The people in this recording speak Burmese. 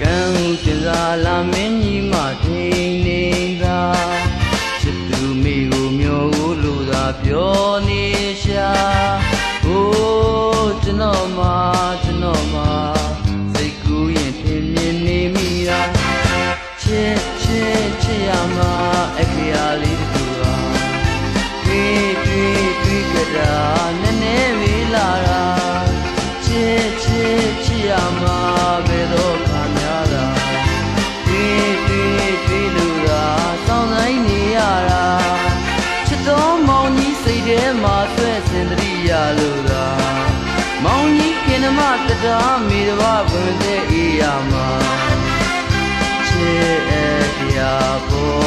ကံကျင်စာလာမင်းကြီးမထိန်နေတာချစ်သူမိကိုမျိုးကိုလိုသာပြောနေရှာဟိုးကျွန်တော်မှာကျွန်တော်မှာစိတ်ကူးရင်ထင်မြင်နေမိတာချစ်ချစ်ချစ်ရမှာ မောင်ကြီးကင်နမတတာမိတဘာဝင်စေအေးရမှာချစ်အပြာပေါ်